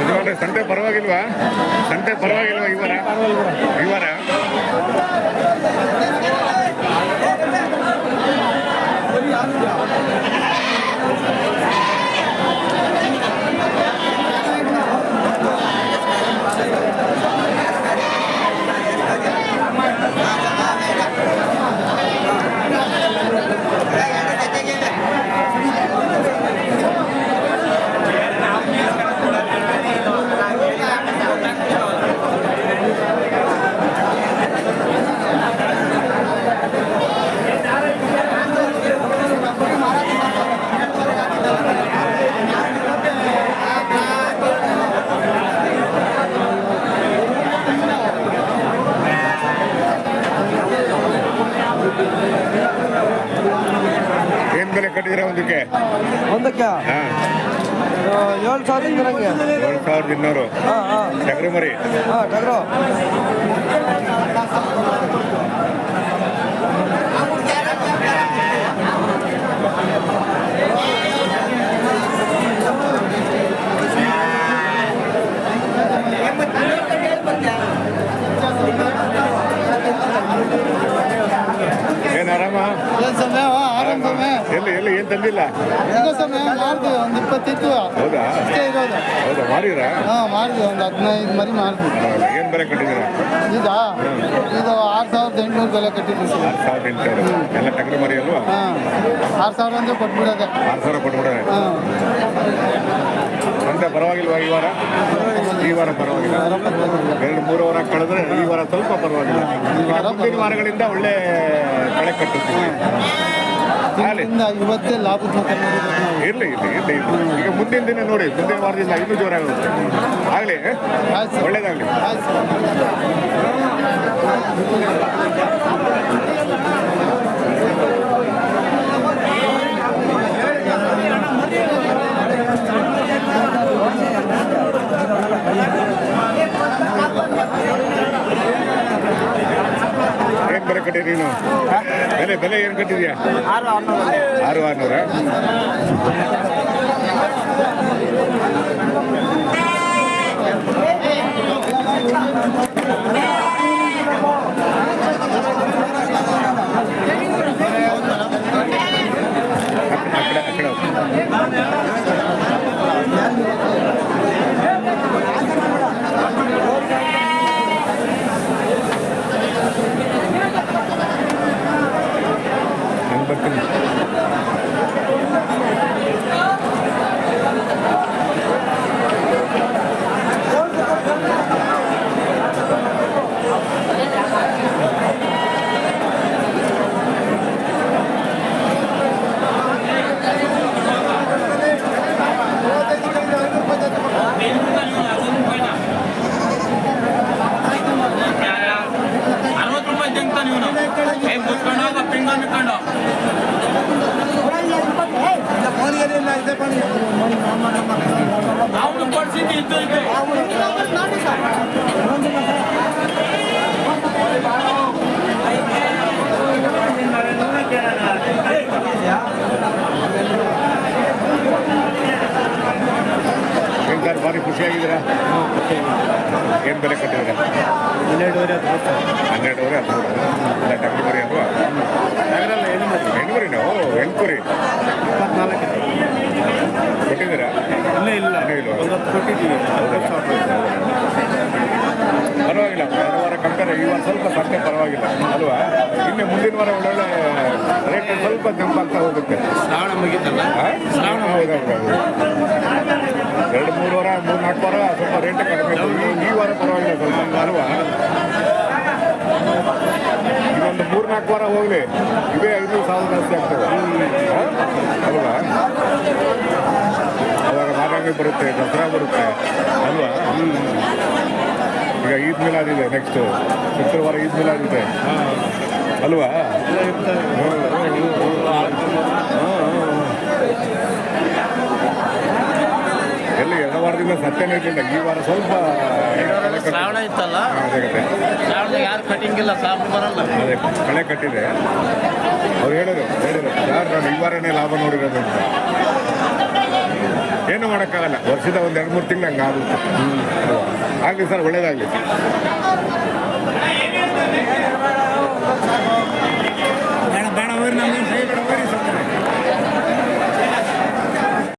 ಯಜಮಾನ್ರೆ ಸಂತೆ ಪರವಾಗಿಲ್ವಾ ಸಂತೆ ಪರವಾಗಿಲ್ವಾ ಈ ವಾರ ಈ ವಾರ ಏನ್ ಬೆಲೆ ಕಟ್ಟಿದಿರ ಒಂದಕ್ಕೆ ಒಂದಕ್ಕೆ ಹಾ. ಏಳು ಸಾವಿರ ನಂಗೆ ಏಳು ಸಾವಿರದ ಇನ್ನೂರು. ಹಾಂ ಹಾಂ. ಟಗರು ಮರಿ. ಹಾಂ ಟಗರು. ಏನ್ ಆರಾಮ? ಎಲ್ಲಿ ಎಲ್ಲಿ ಏನ್ ತಂದಿಲ್ಲ? ಹೆಂಗೋ ಸಮಯ ಮಾಡ್ತೀವಿ ಒಂದು ಇಪ್ಪತ್ತಿತ್ತು. ಹೌದಾ? ಅಷ್ಟೇ ಇರೋದು. ಹೌದಾ ಮಾರಿರಾ ಹಾಂ ಮಾಡ್ತೀವಿ ಒಂದು ಹದಿನೈದು ಮರಿ ಮಾಡ್ತೀವಿ ಏನು ಬೆಲೆ ಕಟ್ಟಿದ್ದೀರಾ? ಇದಾ? ಇದು ಆರು ಸಾವಿರದ ಎಂಟುನೂರು ಬೆಲೆ ಕಟ್ಟಿದ್ವಿ ಸರ್. ಆರು ಸಾವಿರದ ಎಂಟುನೂರು. ಎಲ್ಲ ಟಗರು ಮರಿ ಅಲ್ವಾ? ಹಾಂ. ಆರು ಸಾವಿರ ಅಂದ್ರೆ ಕೊಟ್ಬಿಡೋದೆ. ಆರು ಸಾವಿರ ಕೊಟ್ಬಿಡೋಣ ಹಾಂ. ಪರವಾಗಿಲ್ವಾ ಈ ವಾರ? ಈ ವಾರ ಪರವಾಗಿಲ್ಲ. ಎರಡು ಮೂರು ವಾರ ಕಳೆದ್ರೆ ಈ ವಾರ ಸ್ವಲ್ಪ ಪರವಾಗಿಲ್ಲ. ಮುಂದಿನ ವಾರಗಳಿಂದ ಒಳ್ಳೆ ಕಳೆ ಕಟ್ಟುತ್ತೀವಿ ತಿಂಗಳಿಂದ ಇವತ್ತೇ ಲಾಭದ ಇರಲಿ ಇರ್ಲಿ ಇರ್ಲಿ ಈಗ ಮುಂದಿನ ದಿನ ನೋಡಿ ಮುಂದಿನ ವಾರದಿಂದ ಇನ್ನೂ ಜೋರಾಗುತ್ತೆ. ಆಗಲಿ. ಒಳ್ಳೇದಾಗಲಿ. ಏನು ಬೆಲೆ ನೀನು? ಬೆಲೆ ಬೆಲೆ ಏನು ಕಟ್ಟಿದ್ಯಾ ಆರು ಆರುನೂರ ಆ ಅವನು ಕೊಡ್ಸಿದ್ದು ಇದ್ದು ಇದೆ. ಏನು ಸರ್ ಭಾರಿ ಖುಷಿಯಾಗಿದ್ದೀರಾ? ಏನು ಬೆಲೆ ಕಟ್ಟಿದ್ರೆ ಹನ್ನೆರಡುವರೆ ಹನ್ನೆರಡುವರೆ ಹದಿಮೂರು. ಎಲ್ಲ ಟಗರು ಮರಿ ಅಲ್ವಾ ಹೆಣ್ಮರಿನ ಓ ಹೆಣ್ಕುರಿ ಇಪ್ಪತ್ನಾಲ್ಕು ಕೊಟ್ಟಿದ್ದೀರಾ ಇನ್ನೂ ಇಲ್ಲ ಇಲ್ವಾ? ಕೊಟ್ಟಿದ್ದೀವಿ. ಪರವಾಗಿಲ್ಲ. ಎರಡು ವಾರ ಕಂಪೇರ್ ಈ ವಾರ ಸ್ವಲ್ಪ ಸಂತೆ ಪರವಾಗಿಲ್ಲ. ಅಲ್ವಾ? ಇನ್ನು ಮುಂದಿನ ವಾರ ಒಳ್ಳೊಳ್ಳೆ ರೇಟ್ ಸ್ವಲ್ಪ ಜಂಪಾಗ್ತಾ ಹೋಗುತ್ತೆ. ಶ್ರಾವಣ ಮುಗಿತಲ್ಲ? ಶ್ರಾವಣ ಹೌದೌದು ಎರಡು ಮೂರು ವಾರ ಮೂರು ನಾಲ್ಕು ವಾರ ಸ್ವಲ್ಪ ರೇಟ್ ಕಡಿಮೆ ಈ ವಾರ ಪರವಾಗಿಲ್ಲ ಸ್ವಲ್ಪ ಅಲ್ವಾ? ಇನ್ನೊಂದು ಮೂರು ನಾಲ್ಕು ವಾರ ಹೋಗಲಿ. ಇವೇ ಐದು ಸಾವಿರ ಜಾಸ್ತಿ ಆಗ್ತದೆ ಆ? ಅಲ್ವಾ ಬರುತ್ತೆ ದಸರಾ ಬರುತ್ತೆ ಅಲ್ವಾ? ಈಗ ಈದ್ ಮಿಲಾದ್ ಇದೆ ನೆಕ್ಸ್ಟ್ ಶುಕ್ರವಾರ ಈದ್ ಮಿಲಾದ್ ಇದೆ. ಅಲ್ವಾ? ಎಲ್ಲಿ ಎರಡು ವಾರದಿಂದ ಸತ್ಯನೇ ಇರಲಿಲ್ಲ ಈ ವಾರ ಸ್ವಲ್ಪ ಶ್ರಾವಣ ಇತ್ತಲ್ಲ? ಶ್ರಾವಣ ಯಾರು ಕಟಿಂಗ್ ಇಲ್ಲ ಸಾಫ್ಟ್ ಬರಲ್ಲ. ಅದೇ ಕಳೆ ಕಟ್ಟಿದೆ. ಅವ್ರು ಹೇಳಿದ್ರು ಹೇಳಿದ್ರು ಯಾರು ನಾನು ಈ ವಾರನೇ ಲಾಭ ನೋಡಿರೋದು ಅಂತ. ಏನು ಮಾಡೋಕ್ಕಾಗಲ್ಲ. ವರ್ಷದ ಒಂದು ಎರಡು ಮೂರು ತಿಂಗಳು ಹಂಗೆ ಆಗುತ್ತೆ. ಆಗಲಿ ಸರ್ ಒಳ್ಳೇದಾಗಲಿ.